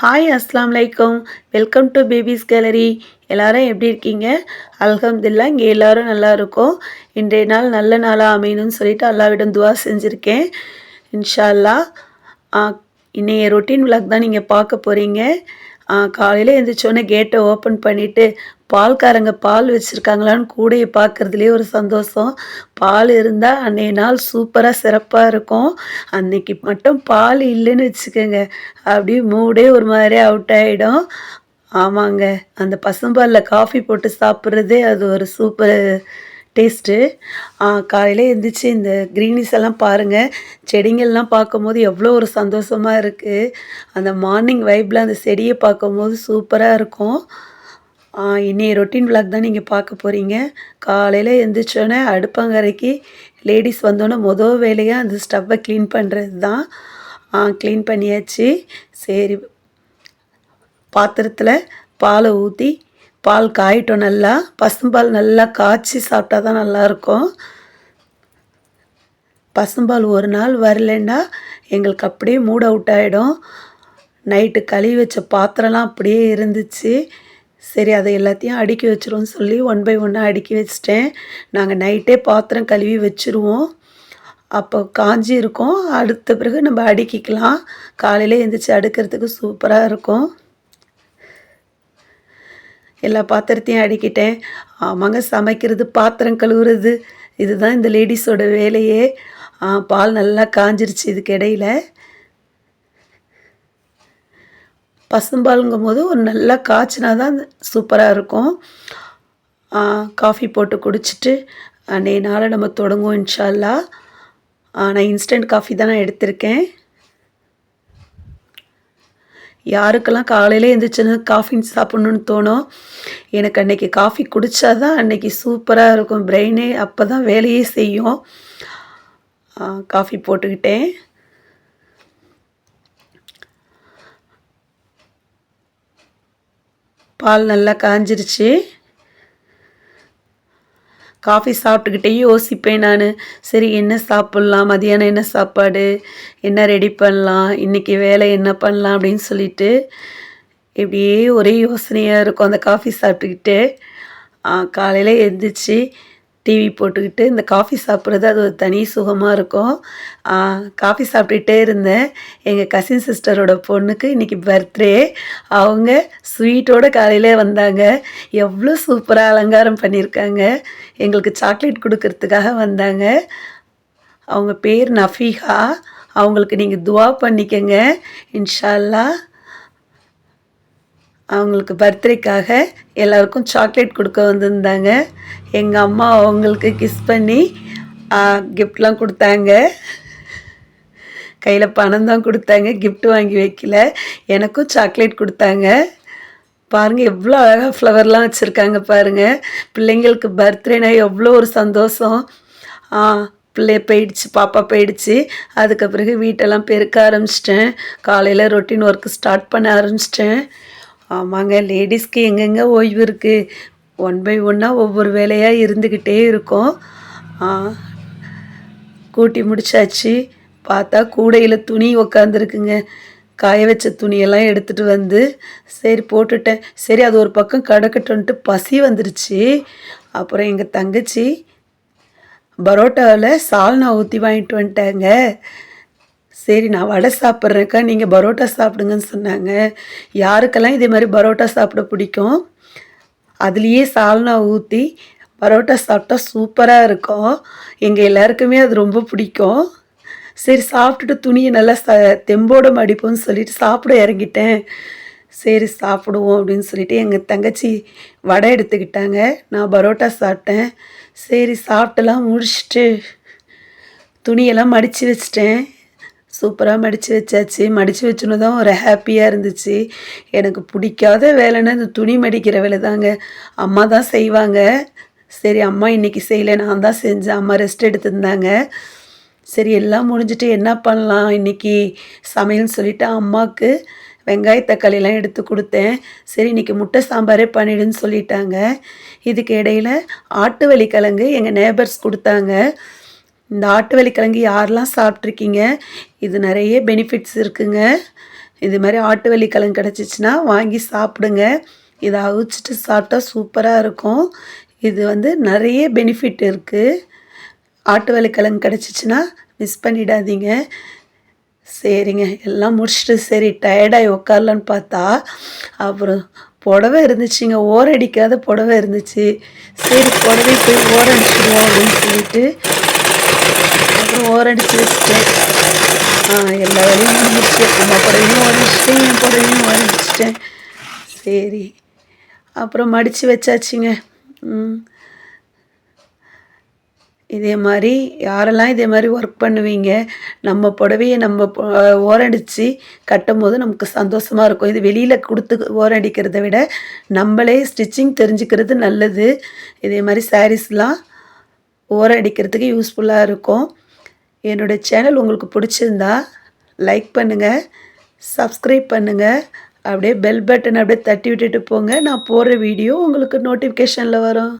Hi அஸ்லாம் வலைக்கம் welcome to babies gallery எல்லாரும் எப்படி இருக்கீங்க? அல்ஹம்துல்லா இங்கே எல்லோரும் நல்லா இருக்கும். இன்றைய நாள் நல்ல நாளாக அமையணும்னு சொல்லிட்டு அல்லாவிடம் துவா செஞ்சுருக்கேன். இன்ஷா அல்லாஹ் இன்றைய ரொட்டீன் விளாக் தான் நீங்கள் பார்க்க போகிறீங்க காலையில் எழுந்திரிச்சோன்னே கேட்டை ஓப்பன் பண்ணிவிட்டு பால்காரங்க பால் வச்சுருக்காங்களான்னு கூடையை பார்க்குறதுலேயே ஒரு சந்தோஷம். பால் இருந்தால் அன்றைய நாள் சூப்பராக சிறப்பாக இருக்கும். அன்னைக்கு மட்டும் பால் இல்லைன்னு வச்சுக்கோங்க. அப்படியே மூடே ஒரு மாதிரி அவுட் ஆகிடும் ஆமாங்க. அந்த பசும்பாலில் காஃபி போட்டு சாப்பிட்றதே அது ஒரு சூப்பர் டேஸ்ட்டு காலையில் எழுந்திரிச்சு இந்த க்ரீனிஸ் எல்லாம் பாருங்கள் செடிங்கள்லாம் பார்க்கும்போது எவ்வளோ ஒரு சந்தோஷமாக இருக்குது அந்த மார்னிங் வைப்பில் அந்த செடியை பார்க்கும்போது சூப்பராக இருக்கும். இன்றைய ரொட்டீன் விளாக் தான் நீங்கள் பார்க்க போகிறீங்க காலையில் எழுந்திரிச்சோன்னே அடுப்பங்கரைக்கு லேடிஸ் வந்தோன்னே மொதல் வேலையாக அந்த ஸ்டவ்வை க்ளீன் பண்ணுறது தான் க்ளீன் பண்ணியாச்சு. சரி பாத்திரத்தில் பாலை ஊற்றி பால் காயிட்டோம் நல்லா. பசும்பால் நல்லா காய்ச்சி சாப்பிட்டா தான் நல்லாயிருக்கும். பசும்பால் ஒரு நாள் வரலைன்னா எங்களுக்கு அப்படியே மூட் அவுட் ஆகிடும் நைட்டு கழுவி வச்ச பாத்திரம்லாம் அப்படியே இருந்துச்சு. சரி அதை எல்லாத்தையும் அடுக்கி வச்சிருவோம்னு சொல்லி ஒன் பை ஒன்னாக அடுக்கி வச்சிட்டேன். நாங்கள் நைட்டே பாத்திரம் கழுவி வச்சுருவோம். அப்போ காஞ்சி இருக்கும். அடுத்த பிறகு நம்ம அடுக்கிக்கலாம். காலையில் எழுந்திரிச்சு அடுக்கிறதுக்கு சூப்பராக இருக்கும். எல்லா பாத்திரத்தையும் அடுக்கிட்டேன். ஆமாங்க சமைக்கிறது பாத்திரம் கழுவுறது இதுதான் இந்த லேடிஸோட வேலையே. பால் நல்லா காஞ்சிருச்சு இதுக்கு இடையில. பசும்பாலுங்கும் போது ஒரு நல்லா காய்ச்சினா தான் சூப்பராக இருக்கும் காஃபி போட்டு குடிச்சிட்டு அன்றைய நாளை நம்ம தொடங்குவோம் இன்ஷா அல்லாஹ். நான் இன்ஸ்டன்ட் காஃபி தான் நான் எடுத்திருக்கேன். யாருக்கெல்லாம் காலையில் எழுந்திரிச்சுன்னு காஃபி சாப்பிட்ணுன்னு தோணும் எனக்கு அன்றைக்கி காஃபி குடித்தா தான் அன்னைக்கு சூப்பராக இருக்கும் பிரெயினே அப்போ தான் வேலையே செய்யும். காஃபி போட்டுக்கிட்டேன். பால் நல்லா காஞ்சிருச்சு. காஃபி சாப்பிட்டுக்கிட்டே யோசிப்பேன் நான். சரி என்ன சாப்பிட்லாம்? மதியானம் என்ன சாப்பாடு? என்ன ரெடி பண்ணலாம்? இன்றைக்கி வேலை என்ன பண்ணலாம் அப்படின்னு சொல்லிட்டு இப்படியே ஒரே யோசனையாக இருக்கும் அந்த காஃபி சாப்பிட்டுக்கிட்டு. காலையில் எழுந்திரிச்சு டிவி போட்டுக்கிட்டு இந்த காஃபி சாப்பிட்றது அது ஒரு தனி சுகமாக இருக்கும். காஃபி சாப்பிட்டுட்டே இருந்தேன். எங்கள் கசின் சிஸ்டரோட பொண்ணுக்கு இன்றைக்கி பர்த்டே அவங்க ஸ்வீட்டோட காலையிலே வந்தாங்க. எவ்வளோ சூப்பராக அலங்காரம் பண்ணியிருக்காங்க. எங்களுக்கு சாக்லேட் கொடுக்கறதுக்காக வந்தாங்க. அவங்க பேர் நஃபீஹா அவங்களுக்கு நீங்கள் துவா பண்ணிக்கங்க. இன்ஷா அல்லாஹ் அவங்களுக்கு பர்த்டேக்காக எல்லாருக்கும் சாக்லேட் கொடுக்க வந்திருந்தாங்க. எங்கள் அம்மா அவங்களுக்கு கிஸ் பண்ணி கிஃப்ட்லாம் கொடுத்தாங்க. கையில் பணம் தான் கொடுத்தாங்க. கிஃப்ட் வாங்கி வைக்கல. எனக்கும் சாக்லேட் கொடுத்தாங்க. பாருங்கள் எவ்வளோ அழகாக ஃப்ளவர்லாம் வச்சுருக்காங்க பாருங்கள் பிள்ளைங்களுக்கு பர்த்டேனா எவ்வளோ ஒரு சந்தோஷம். ஆ பிள்ளை போயிடுச்சு பாப்பா போயிடுச்சு. அதுக்கு பிறகு வீட்டெல்லாம் பெருக்க ஆரம்பிச்சிட்டேன். காலையில் ரொட்டீன் ஒர்க்கு ஸ்டார்ட் பண்ண ஆரம்பிச்சிட்டேன். ஆமாங்க லேடிஸ்க்கு எங்கெங்கே ஓய்வு இருக்குது ஒன் பை ஒன்னாக ஒவ்வொரு வேலையாக இருந்துக்கிட்டே இருக்கும். கூட்டி முடிச்சாச்சு. பார்த்தா கூடையில் துணி உக்காந்துருக்குங்க. காய வச்ச துணியெல்லாம் எடுத்துகிட்டு வந்து சரி போட்டுட்டேன். சரி அது ஒரு பக்கம் கடக்கட்டுன்ட்டு பசி வந்துருச்சு. அப்புறம் எங்கள் தங்கச்சி பரோட்டாவில் சால்னா ஊற்றி வாங்கிட்டு வந்துட்டாங்க. சரி நான் வடை சாப்பிட்றேக்கா நீங்கள் பரோட்டா சாப்பிடுங்கன்னு சொன்னாங்க. யாருக்கெல்லாம் இதே மாதிரி பரோட்டா சாப்பிட பிடிக்கும்? அதுலேயே சால்னா ஊற்றி பரோட்டா சாப்பிட்டா சூப்பராக இருக்கும். எங்கள் எல்லாருக்குமே அது ரொம்ப பிடிக்கும். சரி சாப்பிட்டுட்டு துணியை நல்லா ச தெம்போட மடிப்போம்னு சொல்லிட்டு சாப்பிட இறங்கிட்டேன். சரி சாப்பிடுவோம் அப்படின்னு சொல்லிட்டு எங்கள் தங்கச்சி வடை எடுத்துக்கிட்டாங்க. நான் பரோட்டா சாப்பிட்டேன். சரி சாப்பிட்டுலாம் முடிச்சுட்டு துணியெல்லாம் மடித்து வச்சிட்டேன். சூப்பராக மடித்து வச்சாச்சு. மடித்து வச்சுன்னு தான் ஒரு ஹாப்பியாக இருந்துச்சு. எனக்கு பிடிக்காத வேலைன்னா இந்த துணி மடிக்கிற வேலை தாங்க அம்மா தான் செய்வாங்க. சரி அம்மா இன்றைக்கி செய்யலை. நான் தான் செஞ்சேன். அம்மா ரெஸ்ட் எடுத்திருந்தாங்க. சரி எல்லாம் முடிஞ்சுட்டு என்ன பண்ணலாம்? இன்றைக்கி சமையல்னு சொல்லிவிட்டு அம்மாவுக்கு வெங்காய தக்காளிலாம் எடுத்து கொடுத்தேன். சரி இன்னைக்கு முட்டை சாம்பாரே பண்ணிடுன்னு சொல்லிட்டாங்க. இதுக்கு இடையில ஆட்டு வலிக்கிழங்கு எங்கள் நேபர்ஸ் கொடுத்தாங்க. இந்த ஆட்டு வலிக்கிழங்கு யாரெல்லாம் சாப்பிட்ருக்கீங்க? இது நிறைய பெனிஃபிட்ஸ் இருக்குங்க. இது மாதிரி ஆட்டு வலி கிடச்சிச்சின்னா வாங்கி சாப்பிடுங்க. இதை அவிச்சிட்டு சாப்பிட்டா சூப்பராக இருக்கும். இது வந்து நிறைய பெனிஃபிட் இருக்குது ஆட்டு வலி கிடச்சிச்சின்னா மிஸ் பண்ணிடாதீங்க. சரிங்க எல்லாம் முடிச்சுட்டு சரி டயர்டாகி உட்காரலான்னு பார்த்தா அப்புறம் புடவை இருந்துச்சுங்க. ஓரடிக்காத புடவை இருந்துச்சு. சரி புடவை போய் ஓரடிச்சிடுவோம் அப்படின்னு சொல்லிட்டு அப்புறம் ஓரடிச்சு வச்சுட்டேன் ஆ எல்லா வேலையும் முடிஞ்சிருச்சு. அம்மா புடவையும் ஓரடிச்சிட்டேன் என் புடவையும் ஓரடிச்சிட்டேன். சரி. அப்புறம் மடித்து வச்சாச்சுங்க. ம். இதே மாதிரி யாரெல்லாம் இதே மாதிரி ஒர்க் பண்ணுவீங்க நம்ம புடவையை நம்ம ஓரடித்து கட்டும் போது நமக்கு சந்தோஷமாக இருக்கும். இது வெளியில் கொடுத்து ஓரடிக்கிறத விட நம்மளே ஸ்டிச்சிங் தெரிஞ்சுக்கிறது நல்லது. இதே மாதிரி சாரீஸ்லாம் ஓரம் அடிக்கிறதுக்கு யூஸ்ஃபுல்லாக இருக்கும். என்னோடய சேனல் உங்களுக்கு பிடிச்சிருந்தா லைக் பண்ணுங்கள் சப்ஸ்கிரைப் பண்ணுங்கள் அப்படியே பெல் பட்டன் அப்படியே தட்டி விட்டுட்டு போங்க. நான் போடுற வீடியோ உங்களுக்கு நோட்டிஃபிகேஷனில் வரும்.